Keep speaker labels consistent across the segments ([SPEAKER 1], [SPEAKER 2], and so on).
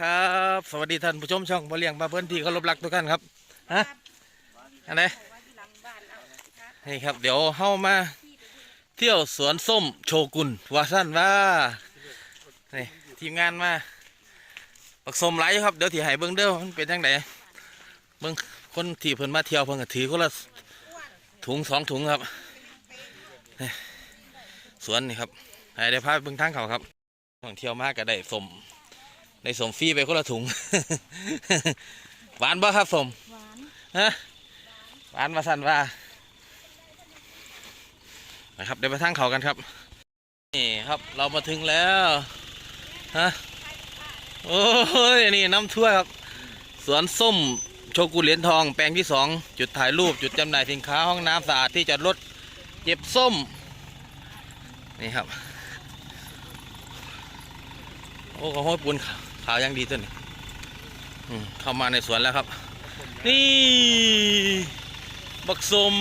[SPEAKER 1] ครับสวัสดีท่านผู้ชมช่องบเลียงบาเพื่อนที่เคารพรักทุกท่านครับฮะอันไหนนี่ครับ เดี๋ยวเข้ามาเที่ยวสวนส้มโชกุนว่าสั้นว่านี่ทีมงานมาปักสมไหลครับเดี๋ยวที่ให้เบิ้งเด้อมันเป็นยังไงเบิ้งคนที่เพิ่นมาเที่ยวเพิ่นก็ถือคนละถุงสองถุงครับนี่สวนนี่ครับให้ได้พาไปเบิ้งทางเขาครับท่องเที่ยวมากก็ได้สม ในสมฟรีไปคนละถุง หวานบ่ครับสม
[SPEAKER 2] หวาน
[SPEAKER 1] ฮะหวานมาสั่นว่านะครับเดี๋ยวไปทางเขากันครับ นี่ครับเรามาถึงแล้วฮะโอ้ยนี่น้ำท่วยครับสวนส้มโชกุนเหรียญทอง แปลงที่สองจุดถ่ายรูปจุดจำหน่ายสินค้าห้องน้ำสะอาดที่จอดรถเก็บส้ม นี่ครับ โอ้ขอห้อยปูนขาว ขาวยังดีตัวนี้อืมเข้ามาในสวนแล้วครับ นี่ บักสม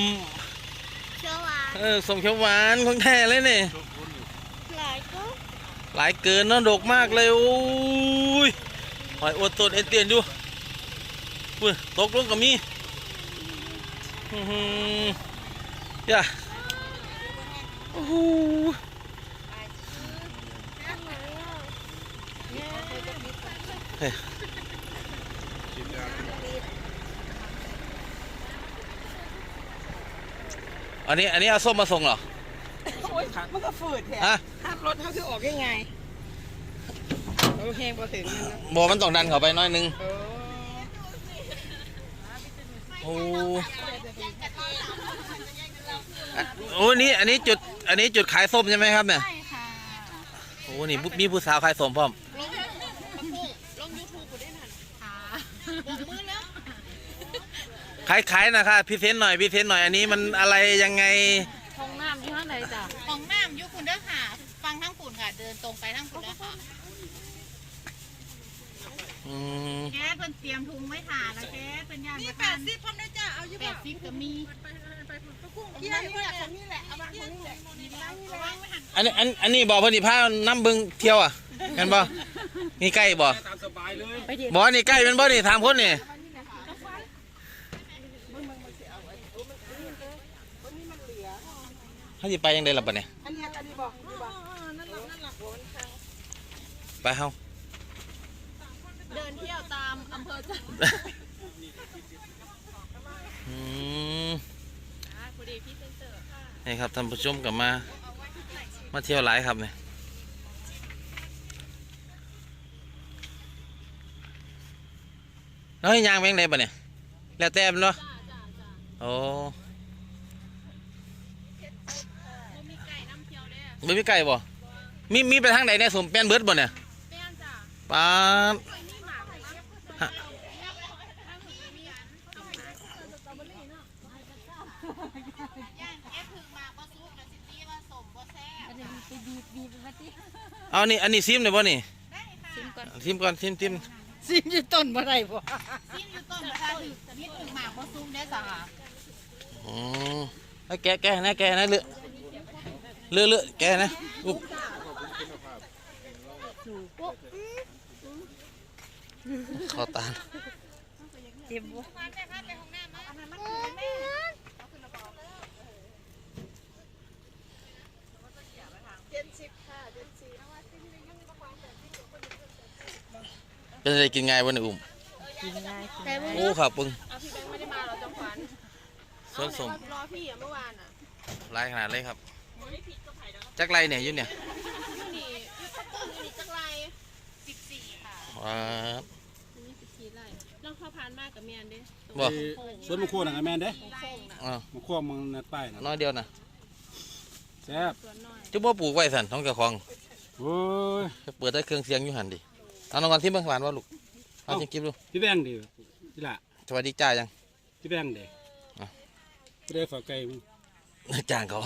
[SPEAKER 2] เชื่อหวาน
[SPEAKER 1] เออสมเขียวหวานของแท้เลยเนี่ย
[SPEAKER 2] หลายก็
[SPEAKER 1] หลายเกินเนาะดกมากเลยโอ้ยหอยอดตนเอเตียนดูอุ้ยตกลงก็มีอื้อหือย่าโอ้โห อันนี้อันนี้เอาส้มมาส่งเหรอ
[SPEAKER 3] โอ้ยมันก็ฝืดแท้
[SPEAKER 1] ฮะ
[SPEAKER 3] ขับรถเขาคือออกยังไงเราแหงพอถึงนั่นนะ
[SPEAKER 1] บอกมันต้องดันเข้าไปหน้อยนึง
[SPEAKER 3] โอ้
[SPEAKER 1] โอ้อะโอ้นี่อันนี้จุด อันนี้จุดขายส้มใช่ไหมครับเนี่ย
[SPEAKER 2] ใช่ค่ะ
[SPEAKER 1] โอ้นี่มีผู้สาวขายส้มพร้อม
[SPEAKER 2] ลงลงยูทูบกูได้หันค่ะบกมือแล้ว
[SPEAKER 1] ขายขายนะคะพิเศษหน่อยพิเศษหน่อยอันนี้มันอะไรยังไง
[SPEAKER 2] ห้องน้ำอยู่ข้างในจ้ะห้องน้ำอยู่คุณเด้อค่ะ ฟังทั้งฝุ่นค่ะ เดินตรงไปทั้งฝุ่นแล้วค่ะ
[SPEAKER 1] อืม
[SPEAKER 2] แก๊สเพิ่นเตรียมถุงไว้ถ่าแล้วแก๊สเป็นย่าง
[SPEAKER 3] นี่
[SPEAKER 2] ประ
[SPEAKER 3] แป
[SPEAKER 2] ทา
[SPEAKER 3] ด
[SPEAKER 2] น
[SPEAKER 3] สิบพร้อมได้จ้าเอาอยู่
[SPEAKER 2] แป
[SPEAKER 3] บ่
[SPEAKER 2] ดสิบก็มี
[SPEAKER 3] เกี่ยวนี่แหละของนี่แหละเอามาของนี่แหละ
[SPEAKER 2] ระวังไม่หัน
[SPEAKER 1] อันนี้อันอันนี้บอกเพอดีพาน้ำบึงเที่ยวอะเห็นบ่นี่ใกล้บ่
[SPEAKER 2] ไปเดี๋ยว
[SPEAKER 1] บ่นี่ใกล้เป็นบ่นี่ถามคนนี่ เขาจะไปยังไงล่ะปะเนี่ย
[SPEAKER 3] อันนี้อันนี้บอกนี่บอกนั่นหลักนั่นหลักหัวนค้าง
[SPEAKER 1] ไปเฮา
[SPEAKER 2] เดินเที่ยวตามอำเภอจ้ะ
[SPEAKER 1] อืม
[SPEAKER 2] พอดีพี่เซนเตอร์ค่ะ
[SPEAKER 1] นี่ครับท่านผู้ชมกลับมา มาเที่ยวหลายครับเนี่ยแล้วให้ยางไปยังไงปะเนี่ยแล้วแต่มันเนาะโอ้
[SPEAKER 2] บ่มีไก่น้ำเที่ยวเลย
[SPEAKER 1] ไม่มีไก่บ่มีมีไปทางไหนเนี่ยสมเป็นเบิร์ดบ่เนี่ย
[SPEAKER 2] แป้งจ้ะ
[SPEAKER 1] ป้าด
[SPEAKER 2] มีหมาไหม
[SPEAKER 1] ฮะ
[SPEAKER 2] ย่างแอปถึงมาบ่ซุกแล้วสิตีว่าสมบ่แซ่บไปบีบบีบมาติ
[SPEAKER 1] เอานี่อันนี้ซิมเลยบ่นี่
[SPEAKER 2] ได้ค่ะ
[SPEAKER 1] ซิมก่อนซิมซิม
[SPEAKER 3] ซิมอยู่ต้นบ่ได้บ่
[SPEAKER 2] ซิมอยู่ต้นบ่ถ้าถึงนิดถึงหมากบ่ซุกได้จ้ะ
[SPEAKER 1] อ๋อให้แกะแกะนะแกะนะเลือะ เลือะเลือะแกะนะอุ๊บเข้าตา
[SPEAKER 3] เต็มบ่
[SPEAKER 2] มาแม่ค่ะไปห้องน้ำมาอันนั้นมันคือแม่เอาขึ้นระบอก
[SPEAKER 3] เจ็ดสิบค่ะเจ็ดสิบ
[SPEAKER 1] เป็นอะไรกินง่ายบ่เนี่ยอุ้ม
[SPEAKER 3] กินง่าย
[SPEAKER 2] แต่บ่
[SPEAKER 1] โอ้ครับปึง
[SPEAKER 3] เอาพี่แบงค์ไม่ได้มาเราจำขวัญ
[SPEAKER 1] สวนสม
[SPEAKER 3] รอพี่อะเมื่อวานอะ
[SPEAKER 1] หลายขนาดเลยครับ จักไรเนี่ยอยู่เนี่ย
[SPEAKER 3] นี่นี่ต้นนี่จังไร
[SPEAKER 2] 14ค่ะ
[SPEAKER 1] ว้าบ
[SPEAKER 3] นี่สิบสี่ไร่เราเข้าพานมากกับเมียนเด้
[SPEAKER 1] บ่
[SPEAKER 4] สวนมะขวดนะแม่นเด้
[SPEAKER 3] ส่งน่ะ
[SPEAKER 1] อ่ามะ
[SPEAKER 4] ขวดมึงนัดป้ายนะ
[SPEAKER 1] น้อยเดียวนะ
[SPEAKER 4] แซ่บ
[SPEAKER 3] สวนน้อย
[SPEAKER 1] จุ๊บบ่ปลูกไว้สันท้องเจ้าของ
[SPEAKER 4] โอ้ย
[SPEAKER 1] เปิดได้เครื่องเสียงอยู่หันดิเอาน้องก่อนที่เบิ่งหวานว่าลูกเอาจริงกิบดู
[SPEAKER 4] พี่แบงค์ดิพี่ละ
[SPEAKER 1] สวัสดีจ้ายัง
[SPEAKER 4] พี่แบงค์เด้
[SPEAKER 1] อะ
[SPEAKER 4] พี่ได้ฝากไก่มึง
[SPEAKER 1] จ้างเขา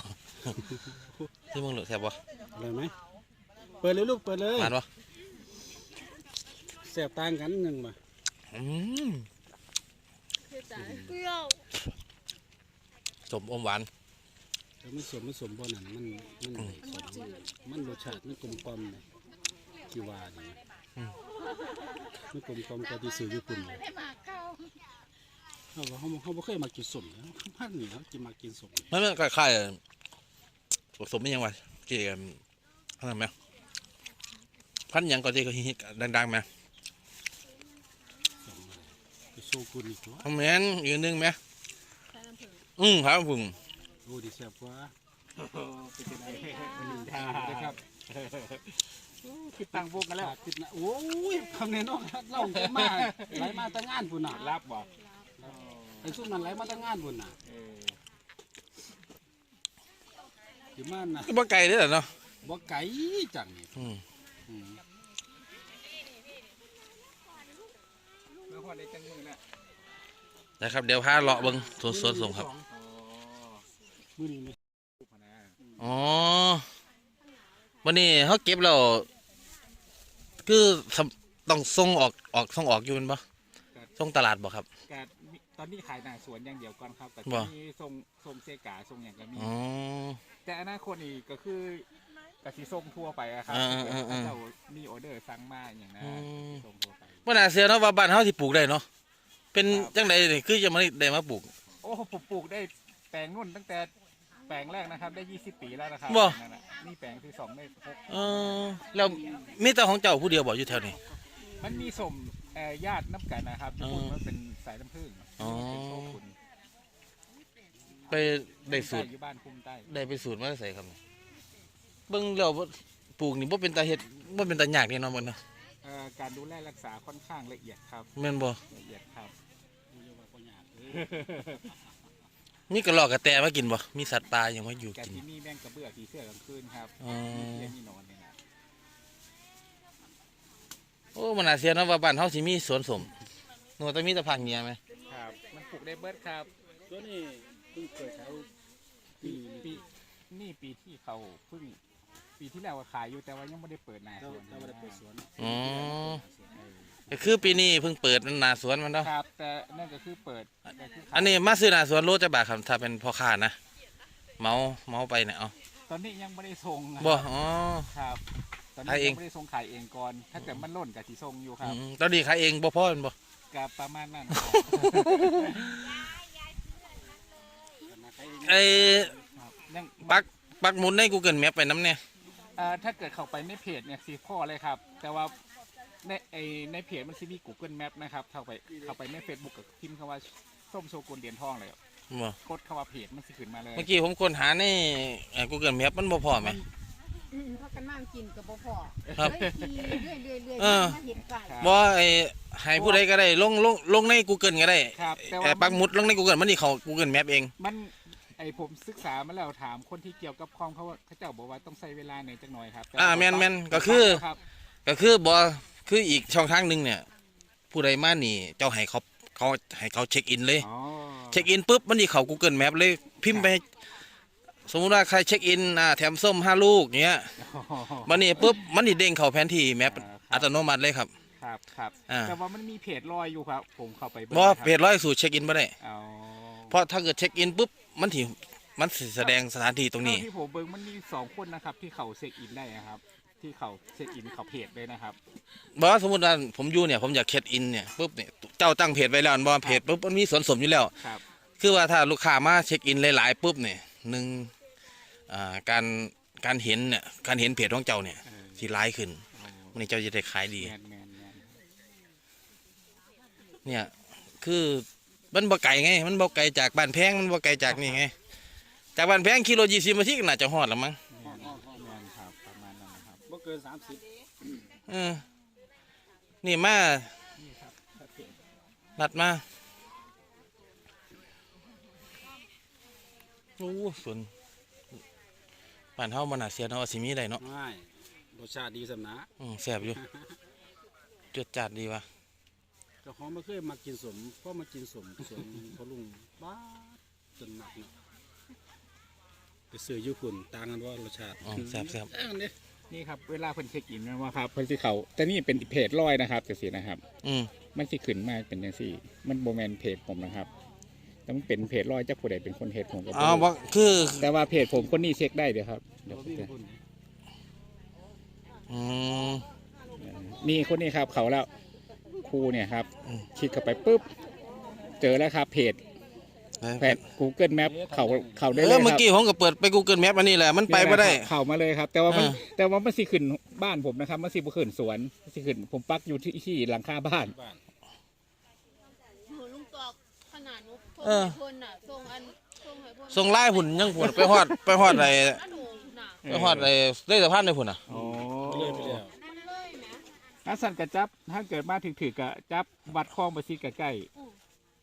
[SPEAKER 1] ที่มึงเหลือแซ่บบ่
[SPEAKER 4] อะไรไหมเปิดเลยลูกเปิดเลย
[SPEAKER 1] หวานบ่
[SPEAKER 4] แซ่บต่างกันหนึ่งมา
[SPEAKER 1] อืม
[SPEAKER 3] เพื่อจ๋า
[SPEAKER 2] เปรี้ยว
[SPEAKER 1] สมอมหวาน
[SPEAKER 4] แต่มันสมมันสมบ่นั่นมันมันสมมันรสชาติมันกลมกล่อมเลยกี่ว่าดีไม่กลมกลมก็ที่ซื้อญี่ปุ่นเลย
[SPEAKER 2] ได้มาเก้า
[SPEAKER 4] เขาบอกเขาบ่เขาบ่เคยมากินสมนะภาคเหนือเขากินมากินสม
[SPEAKER 1] มันมันคล้ายๆผสมเป็นยังไงเกี่ยวกับอะไรไหมพันธุ์หยังก็ที่เขาฮิตๆดังๆไหม
[SPEAKER 4] สมอะไรไปโชกุนอีกตัว
[SPEAKER 1] คอมเมนต์อีกนึงไหมอืมครับผม
[SPEAKER 4] โอ้ดีแซ่บกว่า
[SPEAKER 5] นะครับคือตั้งวงกันแล้ว
[SPEAKER 4] ติดนะโอ้ยคำนี้เนาะเล่ากันมาไหลมาแตั้งงานพุ่นน่ะ
[SPEAKER 5] รับบอก
[SPEAKER 4] ไอ้ซุ่มนั้นไหลมาแตั้งงานพุ่นน่ะที่มันน่ะ
[SPEAKER 1] ก็บ่ไกลเด้อเนาะ
[SPEAKER 4] บ่ไกลจังนี่
[SPEAKER 1] อืม
[SPEAKER 4] อืม
[SPEAKER 5] แล้วพอได้จังมือน่ะ
[SPEAKER 1] นะครับ เดี๋ยวพาเลาะเบิ่งสวนสวนสมครับ
[SPEAKER 5] อ๋อ
[SPEAKER 4] มื้อนี้นี่
[SPEAKER 5] ผู้พนะ
[SPEAKER 1] อ๋อวันนี้เขาเก็บแล้วคือสำต้องส่งออกออกส่งออกอยู่แมันปะส่งตลาดบ่ครับ
[SPEAKER 5] แต่ ตอนนี้ขายหน้าสวนอย่างเดียวก่อนครับแต่
[SPEAKER 1] บ่
[SPEAKER 5] ที่ทรงทรงเซกาทรงอย่างก็มี
[SPEAKER 1] อ๋อ
[SPEAKER 5] แต่อนาคตนี่ก็คือกะสิส่งทั่วไปอะครับ
[SPEAKER 1] อ่าอ่าอ่า
[SPEAKER 5] ถ้าเรามีออเดอร์สั่งมาอย่างนั้น
[SPEAKER 1] อืม
[SPEAKER 5] ส่งทั่วไป
[SPEAKER 1] ว่าน่าเสียเนาะว่าบ้านเฮาสิปลูกได้เนาะเป็น
[SPEAKER 5] ครับ
[SPEAKER 1] จังไดนี่คือจะมาได้มาปลูก
[SPEAKER 5] โอ้ผมปลูกได้แปลงนุ่นตั้งแต่แปลงแรกนะครับ ได้ 20 ปีแล้วนะครับ
[SPEAKER 1] บ่
[SPEAKER 5] นั่นน่ะนี่แปลงที่สองได้หก
[SPEAKER 1] เออแล้วมีแต่ของเจ้าผู้เดียวบ่อยู่แถวนี้
[SPEAKER 5] มันมีสมเอ่อญาติน้ำกันนะครับ
[SPEAKER 1] อ๋อ
[SPEAKER 5] ญี่ปุ่นมันเป็นสายน้ำผึ้ง
[SPEAKER 1] อ๋อ
[SPEAKER 5] เป็นโชกุน
[SPEAKER 1] ไปได้สูตร
[SPEAKER 5] ใต้อยู่บ้านคุ้มใต้
[SPEAKER 1] ได้ไปสูตรมาใส่ครับเบิ่งแล้วบ่ปลูกนี่บ่เป็นตาเฮ็ดบ่เป็นตายากนี่เนาะมันเนาะ
[SPEAKER 5] เอ่อการดูแลรักษาค่อนข้างละเอียดครับ
[SPEAKER 1] แม่นบ่
[SPEAKER 5] ละเอียดครับ
[SPEAKER 4] บ่อย่าว่าบ่ยากเด้อ
[SPEAKER 1] มีกระรอกกระแตมากินบ่มีสัตว์ป่าหยังมาอยู่
[SPEAKER 5] กา
[SPEAKER 1] กิน
[SPEAKER 5] ที่มีแมงกระเบื้อสีเสื้อกลางคืนครับ
[SPEAKER 1] อ๋อ
[SPEAKER 5] มีเลี้ยงมีหนอนเนี่ยนะ
[SPEAKER 1] โอ้มันน่าเสียเนาะว่าบ้านเฮาสิมีสวนสมหนูแต่มีแต่ภาคเหนือไหม
[SPEAKER 5] ครับ มันปลูกได้เบิดครับ
[SPEAKER 4] ตัวนี้เพิ่งเปิดขายปี
[SPEAKER 5] ปี
[SPEAKER 4] นี้
[SPEAKER 5] นี่ปีที่เขาเพิ่งปีที่แล้วก็ขายอยู่แต่ว่ายังไม่ได้เปิดนา
[SPEAKER 4] เรา
[SPEAKER 5] สวน
[SPEAKER 4] เราบ่ได้เปิดสวน
[SPEAKER 1] อ๋อ
[SPEAKER 5] เออ
[SPEAKER 1] ก็คือปีนี้เพิ่งเปิดหน้าสวนมันเนาะ
[SPEAKER 5] ครับ แต่นั่นก็คือเปิดก็คือขาย
[SPEAKER 1] อันนี้มาซื้อหน้าสวนโลจะบาทครับถ้าเป็นพ่อค้านะเมาเมาไปเนี่ยเอา
[SPEAKER 5] ตอนนี้ยังไม่ได้ส่งครับ
[SPEAKER 1] บ่อ๋อ
[SPEAKER 5] ครับต อน
[SPEAKER 1] ขาย
[SPEAKER 5] นี้
[SPEAKER 1] เอง
[SPEAKER 5] ยังไม่ได้ส่งขายเองก่อน ถ้าเกิดมันล่นกับสีส่งอยู่ค
[SPEAKER 1] อื
[SPEAKER 5] รับ
[SPEAKER 1] มตอนนี้ขายเองบ่พอแม่นบ่
[SPEAKER 5] กับประมาณนั้น
[SPEAKER 1] ไอ้
[SPEAKER 5] ครับยัง
[SPEAKER 1] ปักปักหมุดใน Google Map ไปน้ำเนี่ย
[SPEAKER 5] เอ่อถ้าเกิดเข้าไปในเพจเนี่ยสีพ่อเลยครับ แต่ว่าในไอในเพจมันจะมี Google Map นะครับ เข้าไปเข้าไปใน Facebook กับพิมพ์คำว่าส้มโชกุนเหรียญทองเลย
[SPEAKER 1] บ่
[SPEAKER 5] กดคำว่าเพจมันสิขึ้นมาเลย
[SPEAKER 1] เมื่อกี้ผมค้นหาในเอ่อ Google Map มันบ่พอไหม
[SPEAKER 3] อืม พักกันนั่งกินกับบ่พอ
[SPEAKER 1] ครับ
[SPEAKER 3] เลยขี่เรื่อยๆเรื่อยๆ
[SPEAKER 1] เออ
[SPEAKER 3] มาเห็นไก่
[SPEAKER 5] ครับ
[SPEAKER 1] บ่ไอ้ให้ผู้ใดก็ได้ลงลงลงใน Google ก็ได้
[SPEAKER 5] ครับแต่
[SPEAKER 1] แต่
[SPEAKER 5] ว่า
[SPEAKER 1] ปักหมุดลงใน Google มันนี่เขา Google Map เอง
[SPEAKER 5] มันไอผมศึกษามาแล้วถามคนที่เกี่ยวกับความเขาว่าเขาเจ้าบอกว่าต้องใช้เวลาในอยจังหน่อยครับ
[SPEAKER 1] อ่าแม่นแม่นก็คือ
[SPEAKER 5] ครับ
[SPEAKER 1] ก็คือบ่คืออีกช่องทางหนึงเนี่ย ผู้ใดมานี่เจ้าให้เขาเขาให้เขาเช็คอินเลย
[SPEAKER 5] อ๋อ
[SPEAKER 1] เช็คอินปุ๊บมันนี่เขา Google Map เลยพิมพ์ไป สมมุติว่าใครเช็คอินอ่าแถมส้มห้าลูกเนี้ยมันนี่ปุ๊บมันนี่เด้งเข้าแผนที่แมปอัตโนมัติเลยครับ
[SPEAKER 5] ครับครับ
[SPEAKER 1] อ่า
[SPEAKER 5] แต่ว่ามันมีเพจลอยอยู่ครับ ผมเข้าไปบิ่ง
[SPEAKER 1] บ่
[SPEAKER 5] นะครับ
[SPEAKER 1] เพจร้อยสู่เช็คอินบ่ได้
[SPEAKER 5] เอา
[SPEAKER 1] เพราะถ้าเกิดเช็คอินปุ๊บมันถิมันสิแสดงสถานที่ตรงนี้
[SPEAKER 5] เท่าที่ผมเบิ่งมันมีสองคนนะครับ ที่เขาเช็คอินได้นะครับ ที่เขาเช็คอินเขาเพจเลยนะครับ
[SPEAKER 1] บ่ว่าสมมุติว่าผมอยู่เนี่ยผมอยากเช็คอินเนี่ยปุ๊บเนี่ยเจ้าตั้งเพจไว้แล้วอันบ่เพจปุ๊บมันมีส่วนสมอยู่แล้ว
[SPEAKER 5] ครับ
[SPEAKER 1] คือว่าถ้าลูกค้ามาเช็คอินหลายๆปุ๊บเนี่ยหนึ่ง อ่าการการเห็นเนี่ยการเห็นเพจของเจ้าเนี่ย
[SPEAKER 5] เออ
[SPEAKER 1] สิร้ายขึ้น
[SPEAKER 5] เอา
[SPEAKER 1] มันนี่เจ้าจะได้ขายดี
[SPEAKER 5] แมนแมนแมน
[SPEAKER 1] เนี่ยคือมันบ่ไกลไง มันบ่ไกลจากบ้านแพงมันบ่ไกลจากนี่ไง จากบ้านแพงกิโลยี่สิบนาทีก็น่าจะฮอดแล้วมั้ง
[SPEAKER 5] แมนแมนครับประมาณนั้นนะครับ
[SPEAKER 4] บ่เกิน30
[SPEAKER 1] เออนี่มานัดมาโอ้สวน บ้านเฮามันน่าเสียเนาะว่าสิมีได้เนาะ
[SPEAKER 4] ง่ายรสชาติดีสำนะ
[SPEAKER 1] อืมแซ่บอยู่จดจัดดีว่ะ
[SPEAKER 4] เจ้าของบ่เคยมากินสมเพราะมากินสมสวนพอลุงบ้าดจนหนักเนาะไปซื้อญี่ปุ่นต่างกันว่ารสชาติ
[SPEAKER 1] อืมแซ่บแซ่บ
[SPEAKER 4] ต่างกันเด้
[SPEAKER 5] นี่ครับเวลาเพิ่นเช็คอินนะว่าครับเพิ่นสิเขาแต่นี่เป็นเพจลอยนะครับจะสินะครับ
[SPEAKER 1] อืม
[SPEAKER 5] มันสิขึ้นมาเป็นจังซี่ มันโบแมนเพจผมนะครับแต่มันเป็นเพจลอยจักผู้ใดเป็นคนเฮ็ดผมก็บ่
[SPEAKER 1] อ๋อ
[SPEAKER 5] รู้
[SPEAKER 1] บ่คือ
[SPEAKER 5] แต่ว่าเพจผมคนนี้เช็คได้เดี๋ยวครับเดี๋ยว
[SPEAKER 4] บ่
[SPEAKER 5] ผม
[SPEAKER 4] มี
[SPEAKER 5] จะ
[SPEAKER 4] คน
[SPEAKER 1] อืม
[SPEAKER 5] นี่คนนี้ครับเขาแล้วคู่เนี่ยครับ
[SPEAKER 1] อืม
[SPEAKER 5] คลิกเข้าไปปุ๊บเจอแล้วครับเพจแพจ Google Map เขาเขาได้
[SPEAKER 1] เอ
[SPEAKER 5] เล
[SPEAKER 1] อยเมื่
[SPEAKER 5] ค
[SPEAKER 1] อ
[SPEAKER 5] รับ
[SPEAKER 1] กี้ผมก็เปิดไป Google Map อันนี้แหละมันไปไม่ได้
[SPEAKER 5] เข้ามาเลยครับ แต่ว่ามัน
[SPEAKER 1] เออ
[SPEAKER 5] แต่ว่ามันแต่ว่ามันสิขึ้นบ้านผมนะครับมันสิบ่ขึ้นสวนมันสิขึ้นผมปักอยู่ที่ที่หลังคาบ้าน
[SPEAKER 2] หนูลุงตอกขนาดหนูส่ง
[SPEAKER 1] เออ
[SPEAKER 2] ให้เพิ่นน่ะส่งอันส่งให้เพิ่น
[SPEAKER 1] ส่งไล่หุ่นยังผุนไปฮอดไปฮอดไอ้
[SPEAKER 2] แล้วหนูน่ะ
[SPEAKER 1] ไปฮอดไอ้เลขสะพานในผุนอะ
[SPEAKER 5] อ๋อ
[SPEAKER 4] เลื่อนไปแล้ว
[SPEAKER 2] นั่นเลยแหม
[SPEAKER 5] ถ้าสั่นกระจับ ถ้าเกิดมาถึงถือกะจับวัดคลองไปสิใกล้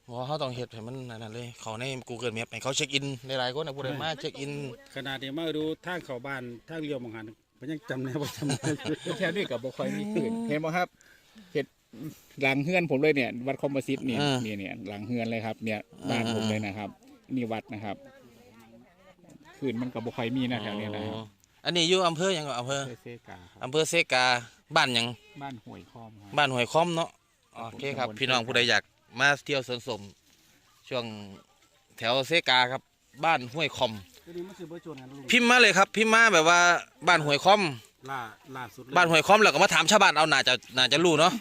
[SPEAKER 1] เพราะว่าเขาต้องเฮ็ดให้มันนั่นเลย เขาใน Google Map ให้เขาเช็คอินหลายๆคนนะผู้ใดมาเช็คอิน
[SPEAKER 4] ขนาดนี้มาดูทางเข้าบ้านทางเลี้ยวบางหันมันยังจำแนวบ่จำแนว
[SPEAKER 5] ๆแถวนี้กับบ่ค่อยมีคลื่นเห็นบ่ครับเห็ด หลังเฮือนผมเลยเนี่ย วัดคอมบสิตเนี่ย
[SPEAKER 1] อ่า
[SPEAKER 5] เนี่ยเนี่ยหลังเฮือนเลยครับ เนี่ยบ้าน
[SPEAKER 1] อ่า
[SPEAKER 5] ผมเลยนะครับ นี่วัดนะครับคลื่นมันกับบ่ค่อยมีนะแถวนี้นะครับ
[SPEAKER 1] อ๋ออันนี้อยู่อำเภอหยังก็อำเภอ
[SPEAKER 5] เซกาครับ
[SPEAKER 1] อำเภอเซกาบ้านหยัง
[SPEAKER 5] บ้านห้วยคอมครับ
[SPEAKER 1] บ้านห้วยคอมเนาะโอเคครับ
[SPEAKER 5] ตำบล
[SPEAKER 1] พี่น้องผู้ใดอยากมาเที่ยวสวนสมช่วงแถวเซกาครับ บ้านห้วยคอม
[SPEAKER 4] ตัวนี้มันคือบ่โจรกันลุง
[SPEAKER 1] พิมพ์มาเลยครับ พิมพ์มาแบบว่าบ้านห้วยคอม
[SPEAKER 4] ล่าล่าสุดเลย
[SPEAKER 1] บ้านห้วยคอมแล้วก็มาถามชาวบ้านเอาน่าจะน่าจะรู้เนาะ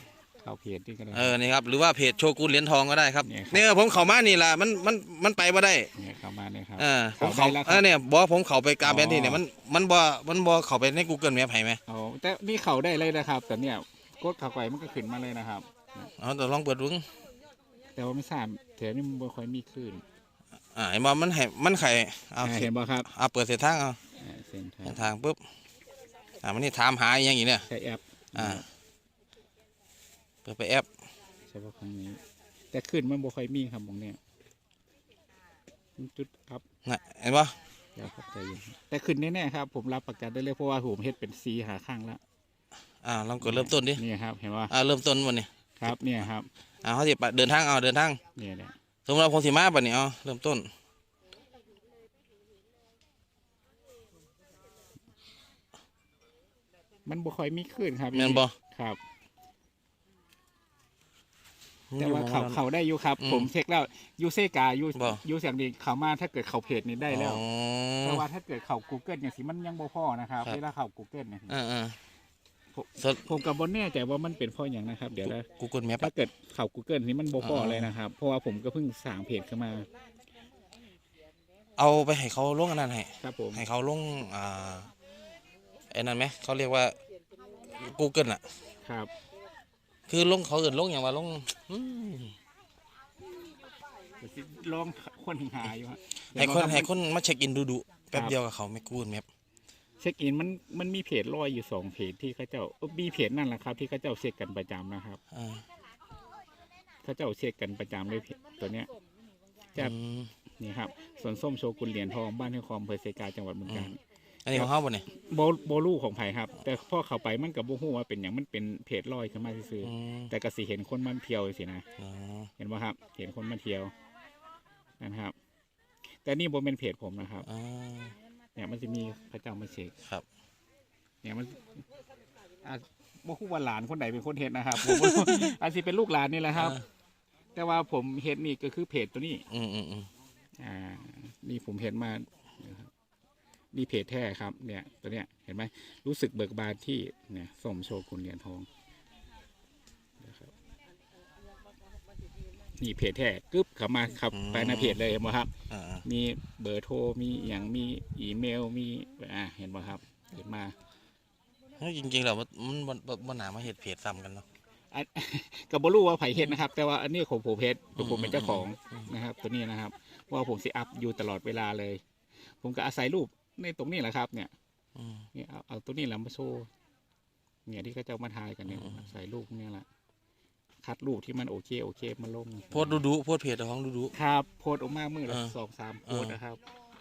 [SPEAKER 5] เข้าเพจนี่ก็ได้
[SPEAKER 1] เออนี่ครับหรือว่าเพจโชกุนเหรียญทองก็ได้ครับ
[SPEAKER 5] เนี่ยครับ
[SPEAKER 1] เนี่ยผมเข้ามานี่แหละมันมันมันไปบ่ได้
[SPEAKER 5] เนี่ยเข้ามาเนี่ยครับ
[SPEAKER 1] เออผมเขา
[SPEAKER 5] เข้าได้แล้วครับ
[SPEAKER 1] เออเนี่ยบอกผมเข้าไปกาแบนที่เนี่ย
[SPEAKER 5] อ๋อ
[SPEAKER 1] มันมันบ่มันบ่เข้าไปใน Google Map ให้ไหม
[SPEAKER 5] เอาแต่นี่เขาได้เลยนะครับ แต่เนี่ยกดเข้าไปมันก็ขึ้นมาเลยนะครับ
[SPEAKER 1] เอาแต่ลองเปิดดู
[SPEAKER 5] แต่ว่าไม่ทราบแถวนี้มันบ่ค่อยมีคลื่น
[SPEAKER 1] อ่าไอ้บอมันให้มันไข่เอา
[SPEAKER 5] อ่าเห็นบ่ครับ
[SPEAKER 1] เอา เปิดเส้นทางเอา
[SPEAKER 5] อ่าเส้นทาง
[SPEAKER 1] เส้นทางปุ๊บอ่ามันนี่ถามหาอหย่างอีกเนี่ย
[SPEAKER 5] ใช้แอป
[SPEAKER 1] อ่า เปิดไปแอป
[SPEAKER 5] ใช่ว่าครั้งนี้ แต่ขึ้นมันบ่ค่อยมีครับตรงเนี้ยมันจุดอัพ
[SPEAKER 1] นะเห็นปะ
[SPEAKER 5] เดี๋ยวครับใจเย็นแต่ขึ้นแน่ๆครับ ผมรับประกันได้เลยเพราะว่าผมเฮ็ดเป็นซีหาข้างแล้ว
[SPEAKER 1] อ่าลองกดเริ่มต้นดิ
[SPEAKER 5] นี่ครับเห็นว่า
[SPEAKER 1] อ่าเริ่มต้นวันนี้
[SPEAKER 5] ครับเนี่ยครับ
[SPEAKER 1] อ่าเขาสิไปเดินทางเอาเดินทาง
[SPEAKER 5] เนี่ยเนี่ย
[SPEAKER 1] สมมติเราผมสิมาบัดนี้เอาเริ่มต้น
[SPEAKER 5] มันบ่ค่อยมีคลื่นครับ
[SPEAKER 1] แม่นบ่
[SPEAKER 5] ครับ แต่ว่าเขาเขาได้อยู่ครับ ผมเช็คแล้วยูเซกายู
[SPEAKER 1] บ่
[SPEAKER 5] ยูเสียงดีเขามาถ้าเกิดเขาเพจนี้ได้แล้ว
[SPEAKER 1] อ๋อ
[SPEAKER 5] แต่ว่าถ้าเกิดเขา Google อย่างสิมันยังบ่พอนะครับ
[SPEAKER 1] ครับ
[SPEAKER 5] เวลาเขา Google เนี่ย
[SPEAKER 1] อ่าอ่า
[SPEAKER 5] ผม
[SPEAKER 1] สด
[SPEAKER 5] ผมกับบนแน่ใจว่ามันเป็นเพราะอย่างนะครับ เดี๋ยวนะ
[SPEAKER 1] กูกดแมป
[SPEAKER 5] ถ้าเกิดเขา Google นี่มันบ่พอ
[SPEAKER 1] อ๋อ
[SPEAKER 5] เลยนะครับ เพราะว่าผมก็เพิ่งสร้างเพจขึ้นมา
[SPEAKER 1] เอาไปให้เขาลงอันนั้นให้
[SPEAKER 5] ครับผม
[SPEAKER 1] ให้เขาลงอ่าไอ้นั่นไหมเขาเรียกว่า Google อะ
[SPEAKER 5] ครับ
[SPEAKER 1] คือลงเขาอื่นลงอย่างว่าลงอืม
[SPEAKER 5] เดี๋ยวสิลองคนหาอยู่ฮะ
[SPEAKER 1] ให้คน
[SPEAKER 5] เดี๋ยวลองทำ
[SPEAKER 1] ให้คนมาเช็คอินดูดูแป๊บ
[SPEAKER 5] ครับ
[SPEAKER 1] เดียวกับเขาไม่กูดแมป
[SPEAKER 5] เช็คอินมันมันมีเพจลอยอยู่สองเพจที่เขาเจ้าเอ้อมีเพจนั่นแหละครับ ที่เขาเจ้าเช็คกันประจำนะครับ
[SPEAKER 1] อ่า
[SPEAKER 5] เขาเจ้าเช็คกันประจำเลยเพจตัวเนี้ย ครับ
[SPEAKER 1] อืม
[SPEAKER 5] นี่ครับสวนส้มโชกุนเหรียญทองบ้านที่คอมอำเภอเซกาจังหวัดบึงกาฬ
[SPEAKER 1] อันนี้ของเขาบ่เนี่ย
[SPEAKER 5] โบโบลูของไผ่ครับ แต่พ่อเข้าไปมันกับโบฮู้ว่าเป็นอย่างมันเป็นเพจลอยขึ้นมาซื่อ
[SPEAKER 1] อืม
[SPEAKER 5] ๆแต่ก็สิเห็นคนมันเที่ยวสินะ
[SPEAKER 1] อ๋อ
[SPEAKER 5] เห็นป่ะครับ เห็นคนมาเที่ยวนั่นครับ แต่นี่บนเป็นเพจผมนะครับ
[SPEAKER 1] อ๋อ
[SPEAKER 5] เนี่ยมันจะมีพระเจ้ามาเช็ค
[SPEAKER 1] ครับ
[SPEAKER 5] เนี่ยมันอะโบฮู้ว่าหลานคนไหนเป็นคนเห็นนะครับผมบ่รู้อาจจะเป็นลูกหลานนี่แหละครับ
[SPEAKER 1] อ่า
[SPEAKER 5] แต่ว่าผมเห็นนี่ก็คือเพจตัวนี้
[SPEAKER 1] อืมอืมอืม
[SPEAKER 5] อ่า นี่ผมเห็นมา นะครับนี่เพจแท้ครับเนี่ยตัวเนี้ยเห็นไหมรู้สึกเบิกบานที่เนี่ยสมโชกุนเหรียญทองนะครับนี่เพจแท้กึ๊บเข้ามาครับไปในเพจเลยเห็นไหมครับ
[SPEAKER 1] อ่าอ่า
[SPEAKER 5] มีเบอร์โทรมีอย่างมีอีเมลมีอ่าเห็นไหมครับเห็นมา
[SPEAKER 1] เฮ้ยจริงๆแล้วมันมันมันมันหนามาเห็ดเพจซ้ำกันเนาะ
[SPEAKER 5] อัน กับบรู้ว่าไผ่เฮ็ดนะครับ แต่ว่าอันนี้ของผมเพจตัวผมเป็นเจ้าของ
[SPEAKER 1] อืม
[SPEAKER 5] นะครับ ตัวนี้นะครับ ว่าผมสิอัพอยู่ตลอดเวลาเลย ผมก็อาศัยรูป ในตรงนี้แหละครับ เนี่ย
[SPEAKER 1] อืม
[SPEAKER 5] เนี่ยเอาเอาตัวนี้แหละมาโชว์เนี่ยที่เขาจะเอามาทายกันเนี่ย
[SPEAKER 1] อืม
[SPEAKER 5] ใส่รูปเนี่ยแหละคัดรูปที่มันโอเคโอเคมาลง
[SPEAKER 1] โพสต์ดูดูโพสต์เพจของดูดู
[SPEAKER 5] ครับโพสต์ออกมามือละ
[SPEAKER 1] เออ
[SPEAKER 5] สองสามโพสต์นะครับ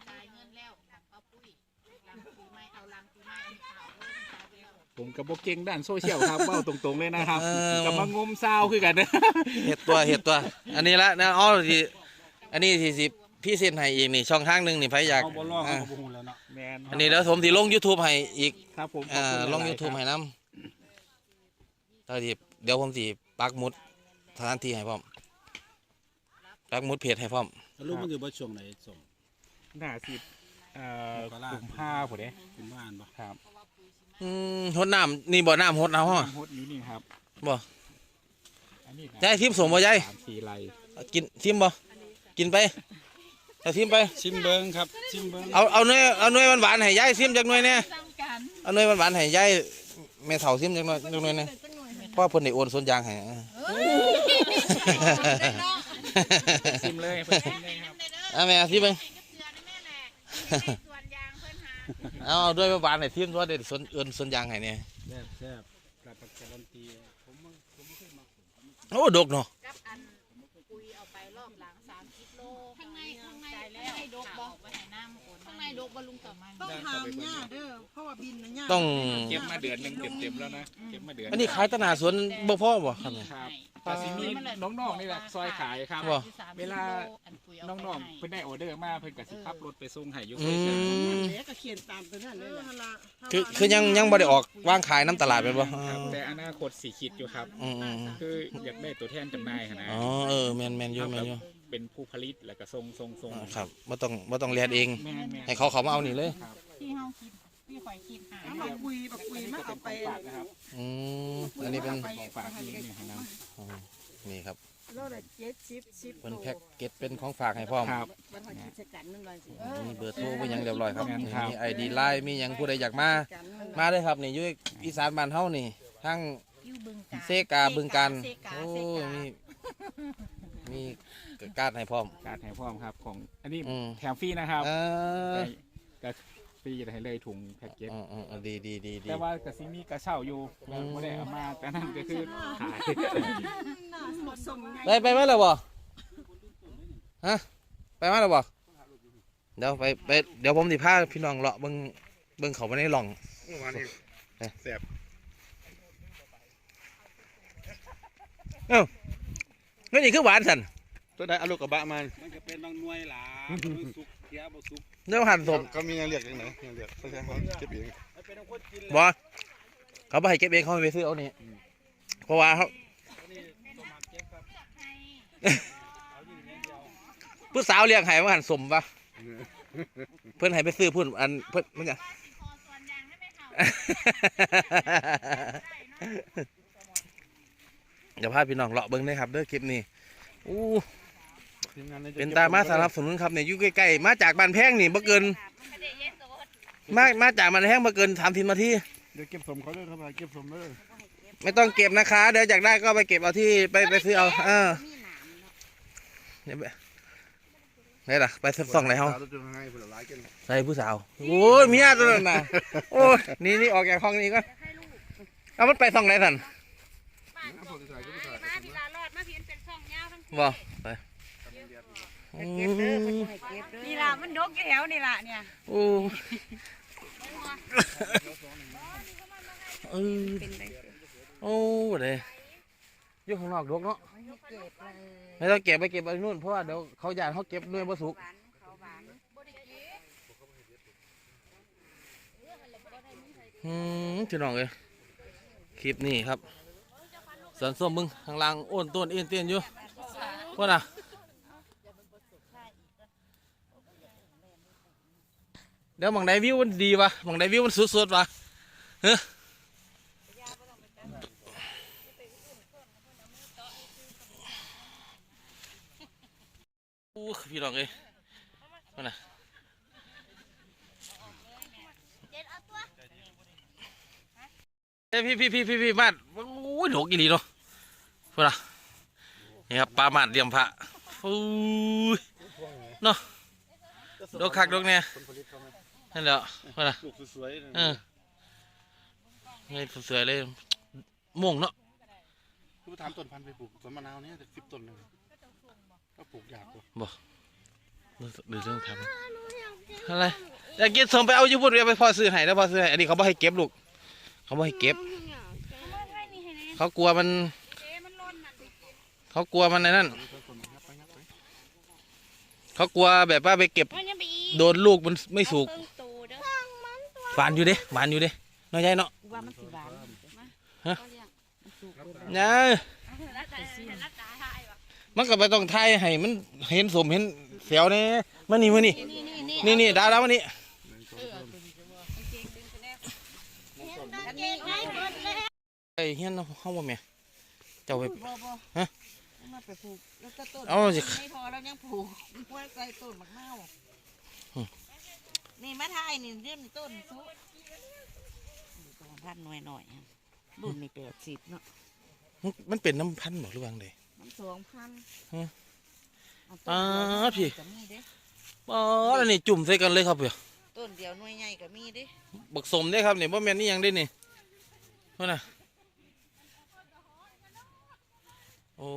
[SPEAKER 2] จ่ายเงินแล้วเอาปุ้ยลังปีใหม่เอาลังปีใหม่เอาเงินจ่ายไปแล้ว
[SPEAKER 5] ผมกับโบเก่งด้านโซเชียลครับเบ้าตรงๆเลยนะครับ
[SPEAKER 1] เออ
[SPEAKER 5] กับมางมซาวคือกันนะ
[SPEAKER 1] เห็ดตัวเห็ดตัว อันนี้ละนะอ๋อที่อันนี้ที่สิ พี่เซ็นให้อีกนี่ช่องทางหนึ่งนี่ไผอยาก
[SPEAKER 4] เอาบ่รอด
[SPEAKER 1] อ่า
[SPEAKER 4] เขาก็บ่ฮู้แล้วเนาะ
[SPEAKER 5] แมน
[SPEAKER 1] อันนี้แล้วผมที่ลง YouTube ให้อีก
[SPEAKER 5] ครับผมขบ
[SPEAKER 1] อ่า
[SPEAKER 5] คุณ
[SPEAKER 1] ลง
[SPEAKER 5] หาๆ
[SPEAKER 1] YouTube
[SPEAKER 5] ครับ
[SPEAKER 1] ให้น้ำตอนที่เดี๋ยวผมสิปักหมุดสถานที่ให้พร้อมปักหมุดเพจให้พร้อม
[SPEAKER 4] แล้วลูกมันอยู่บ่ช่วงไหนส่ง
[SPEAKER 5] หน้าสิบเอ่อ
[SPEAKER 4] มกรา
[SPEAKER 5] กลุ่มผ้าผมเนี่ย
[SPEAKER 4] คุณบ้านบ่
[SPEAKER 5] ครับ
[SPEAKER 1] อืมหดน้ำนี่บ่อน้ำหดเอาฮะ
[SPEAKER 5] โพสต์อยู่นี่ครับ
[SPEAKER 1] บ่
[SPEAKER 5] อันนนี้
[SPEAKER 1] ยายทิมสมบ่ยาย
[SPEAKER 5] สามสี่ไร
[SPEAKER 1] กินทิมบ่กินไป เอาทิมไป
[SPEAKER 4] ชิมเบิ้งครับชิมเบิ้ง
[SPEAKER 1] เอาเอาหน่วยเอาหน่วยหวานๆให้ยายซิมจักหน่วยแหน่
[SPEAKER 2] ซ้ำกัน
[SPEAKER 1] เอาหน่วยหวานๆให้ยายแม่เฒ่าซิมจักหน่อยจักหน่วยแหน่เพราะว่าเพิ่นได้โอนสวนยางให้
[SPEAKER 5] ชิมเลยเพื่อนชิมเลยครับ
[SPEAKER 1] เอาแม่ซิมเบิ่ง
[SPEAKER 2] เสือนี่แม่แหละส่วนยางเพิ่นหา
[SPEAKER 1] เอาเอาด้วยหวานๆให้ทิมตัวเด็ดสวนเอิ้นสวนยางให้เนี่ย
[SPEAKER 4] แซ่บแซ่บกลับการันตีผมว่าผมไม่เคยมา
[SPEAKER 1] โอ้ดกเนาะ
[SPEAKER 2] บ่ลุงต่อมัน
[SPEAKER 3] ต้องทำหญ้าเด้อเพราะว่าบินนะหญ้า
[SPEAKER 1] ต้อง
[SPEAKER 5] เก็บมาเดือนหนึ่งเต็มๆแล้วนะเก็บมาเดือน
[SPEAKER 1] อันนี้ขายตลาดสวนบ่พอบ่ครับเนี่ย
[SPEAKER 5] ครับแต่สิมีน้องๆนี่แหละซอยขายครับ
[SPEAKER 1] ว่า
[SPEAKER 5] เวลา น้องๆเพิ่นได้ออเดอร์มาเพิ่นก็สิขับรถไปส่งให้อยู่
[SPEAKER 1] อื
[SPEAKER 5] เพิ่นก็
[SPEAKER 1] ม
[SPEAKER 3] เดี๋ยวก็เขียนตามตัวนั้นเลยล่ะ
[SPEAKER 1] คือคือยังยังบ่ได้ออกวางขายน้ำตลาดแม่นบ่
[SPEAKER 5] ครับแต่อนาคตสิคิดอยู่ครับ
[SPEAKER 1] อืมอืม
[SPEAKER 5] คืออยากได้ตัวแทนจำหน่ายหั่นนะ
[SPEAKER 1] อ๋อเออแม่นแม่นอยู่แม่นอยู่
[SPEAKER 5] เป็นผู้ผลิตแล้วก็ส่งส่งส่ง
[SPEAKER 1] อ่าครับบ่ต้องบ่ต้องเรียนเอง
[SPEAKER 5] แม่นๆ
[SPEAKER 1] ให้เขาเขามาเอานี่เลย
[SPEAKER 2] ที่เฮาคิดพี่ข่อยคิดหา
[SPEAKER 3] เอามาคุยมาคุยมาเอาไป
[SPEAKER 5] ฝากนะครับ
[SPEAKER 1] อืมอันนี้เป็น
[SPEAKER 5] ของฝากนี่นี่ให้น
[SPEAKER 1] อ๋อนี่ครับ
[SPEAKER 3] โลละเจ็ดสิบสิบ
[SPEAKER 1] เป็นแพ็กเกจเป็นของฝากให้พร้อมำ
[SPEAKER 5] ครับ
[SPEAKER 3] วันวันกิจการมันเลยสิ
[SPEAKER 1] มีเบอร์โทรมีหยังเรียบร้อยครับ
[SPEAKER 5] งั้นครับ
[SPEAKER 1] มีไอดีไลน์มีหยังผู้ใดอยากมา
[SPEAKER 3] กันมัน
[SPEAKER 1] มาเลยครับนี่อยู่อีสานบ้านเฮานี่ทั้ง
[SPEAKER 2] อยู่บึงกาฬ
[SPEAKER 1] เซกาบึงการ
[SPEAKER 2] เซกา
[SPEAKER 1] โอ้
[SPEAKER 2] เซกา
[SPEAKER 1] มีมี การ์ดให้พร้อม
[SPEAKER 5] การให้พร้อมครับของอันนี้
[SPEAKER 1] อืม
[SPEAKER 5] แถมฟรีนะครับ
[SPEAKER 1] เออ
[SPEAKER 5] ก็ฟรีให้เลยถุงแพ็กเกจ
[SPEAKER 1] อืมอืมอืมดีดีดีดี
[SPEAKER 5] แต่ว่ากระซิมีกระเช่าอยู่
[SPEAKER 1] อืม
[SPEAKER 5] ไม่ได้เอามาแต่นั่นก็คือขาย
[SPEAKER 3] เหมาะสมไง
[SPEAKER 1] ไปไปไหมล่ะบ่ฮะ ไปไหมล่ะบ่เดี๋ยวไปไปเดี๋ยวผมสิพาพี่น้องเลาะเบิ่งเบิ่งเขาไปในหล่อง
[SPEAKER 4] วันนี้แซ่บ
[SPEAKER 1] นี่นี่คือหวานสัน
[SPEAKER 6] ตัวใดเอาลูกกระบะมา
[SPEAKER 4] มันก็เป็นบางหน่วยหลามันสุกเทียบ่สุก
[SPEAKER 1] เดี๋ยวหั่นสม
[SPEAKER 6] เขามีงานเรียกยังไงงานเรียกเขาใช้เขาเก็บเอง
[SPEAKER 4] มันเป็นของคนกินเลย
[SPEAKER 1] บ่เขาบ่ให้เก็บเองเขาให้ไปซื้อเอานี่เพราะว่าเขา
[SPEAKER 4] นี่สมัครเก็บครับเอาอยู่อย่างเดียว
[SPEAKER 1] ผู้สาวเลี้ยงให้ว่าหั่นสมปะเพิ่นให้ไปซื้อพุ่นอันเพิ่นมันจะ
[SPEAKER 2] คอส่วนยางได้ไหมคะ
[SPEAKER 1] เดี๋ยวพาพี่น้องเลาะเบิ่งได้ครับเด้อคลิปนี้อู้
[SPEAKER 6] ทีมงานใจะ
[SPEAKER 1] เป็นตามาสนับสนุนครับเนี่ยอยู่ใกล้ๆมาจากบ้านแพงนี่บ่เกิน
[SPEAKER 2] มันไม่ได้เย็นโดด
[SPEAKER 1] มามาจากบ้านแพงบ่เกิน30นาที
[SPEAKER 6] เดี๋ยวเก็บสมเขาด้วยครับเก็บสมเลย
[SPEAKER 1] ไม่ต้องเก็บนะคะ เดี๋ยวอยากได้ก็ไปเก็บเอาที่ไปไปซื้อเอาเออเนี่ยไปไหนล่ะไปส่องไหนเฮา
[SPEAKER 6] ตัวให้ผู้ละลายกัน
[SPEAKER 1] ใส่ผู้สาวโอ้ยเมียตัวนั้นน่ะโอ้ยนี่นี่ออกจากห้องนี้ก็เอามันไปส่องไหนสัน
[SPEAKER 6] ผมจะใส่ก็ไม่ใส่
[SPEAKER 2] มาพี่ลารอดมาพี่เป็นช่องยาวทั้ง
[SPEAKER 1] บ่ไปอืม
[SPEAKER 2] นี่ล่ะมันดกแถวนี่ล่ะเนี่ย
[SPEAKER 1] โอ้เออโอ้เลยอยู่ข้างนอกดกเนาะไม่ต้องเก็บไปเก็บไปนู่นเพราะว่าเดี๋ยวเขาอยากเขาเก็บด้วยบ่สุกอืมพี่น้องเอ้ยคลิปนี้ครับสวนส้มมึงข้างล่างโอนต้นเอ็นเตียนอยู่ว่าน่ะ เดี๋ยวมองใดวิวมันดีวะมองใดวิวมันสุดๆวะเฮ้ยอู้พี่น้องเอ้ยมาน่ะเอ้ยพี่พี่พี่พี่พี่มาดโอ้ยโหกี่ลีเนาะพูดนะนี่ครับปลาหมาดเดียมพระฟูยเนาะดกคักดกเนี่ย
[SPEAKER 6] ผลผลิตเขาไหม
[SPEAKER 1] นั่นแหละว่าน่ะ
[SPEAKER 6] ลูกสวย
[SPEAKER 1] เออไงสวยๆเลยม่วงเนาะ
[SPEAKER 6] คือถามต้นพันธุ์ไปปลูกสวนมะนาวเนี่ยสิบต้นหนึ่งก็ปลูกยากกว่า
[SPEAKER 1] หรือเรื่องทำอะไรอยากกินสมไปเอาญี่ปุ่นไปพอซื้อให้แล้วพอซื้อให้อันนี้เขาไม่ให้เก็บลูกเขาไม่ให้เก็บ เขากลัวมัน เขากลัวมันในนั่น
[SPEAKER 6] งับไปงับไป
[SPEAKER 1] เขากลัวแบบว่าไปเก็บ
[SPEAKER 2] มันยังไปอีก
[SPEAKER 1] โดนลูกมันไม่สุก
[SPEAKER 2] เพิ่งโตเด้อ
[SPEAKER 1] หวานอยู่เด้หวานอยู่เด้น้อยใหญ่เนาะ
[SPEAKER 3] ว่ามันสิหวาน
[SPEAKER 1] เนี่ยมันก็ไปต้องทายให้มันเห็นสมเห็นเสียวเนี่ยมันนี่มันนี่
[SPEAKER 2] นี่นี่นี่
[SPEAKER 1] นี่นี่ดาวดาวมันนี่
[SPEAKER 2] กางเกงในเบิดเลย
[SPEAKER 1] ไอ้เฮียนเขาบ่แม่เจ้าไป
[SPEAKER 3] บ่บ่
[SPEAKER 1] ฮะ
[SPEAKER 3] เอามาไปปลูกแล้วก็ต้น
[SPEAKER 1] เอาสิ
[SPEAKER 3] ไม่พอแล้วยังปลูกว่าใส่ต้นมะนาว
[SPEAKER 1] อืม
[SPEAKER 3] นี่มะทายนี่เรื่องต้นซุนี่ต้นพันหน่อยหน่อยๆรุ่นนี่แปดสิบเนาะ
[SPEAKER 1] มันมันเป็นน้ำพันธุ์หมดหรือวังใด
[SPEAKER 3] มันสองพัน
[SPEAKER 1] ฮะ
[SPEAKER 3] เอาต้น
[SPEAKER 1] อ่า
[SPEAKER 3] เดียว
[SPEAKER 1] พี่
[SPEAKER 3] ก็มีเด้
[SPEAKER 1] อ๋อแล้วนี่จุ่มใส่กันเลยครับเพื่อ
[SPEAKER 3] ต้นเดียวหน่วยใหญ่ก็มีเด้
[SPEAKER 1] บักสมได้ครับนี่บ่แม่นนี่ยังได้นี่เพื่อนน่ะโอ้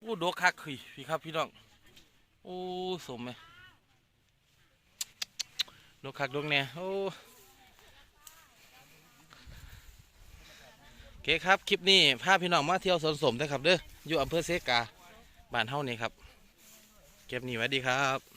[SPEAKER 1] โอ้ดกคักคือพี่ครับพี่น้อง โอ้สมไหมดกคักดกแน่โอ้โอเคครับ คลิปนี้พาพี่น้องมาเที่ยวสวนสมนะครับเด้ออยู่อำเภอเซกาบ้านเฮานี่ครับ เก็บนี่ไว้ดีครับ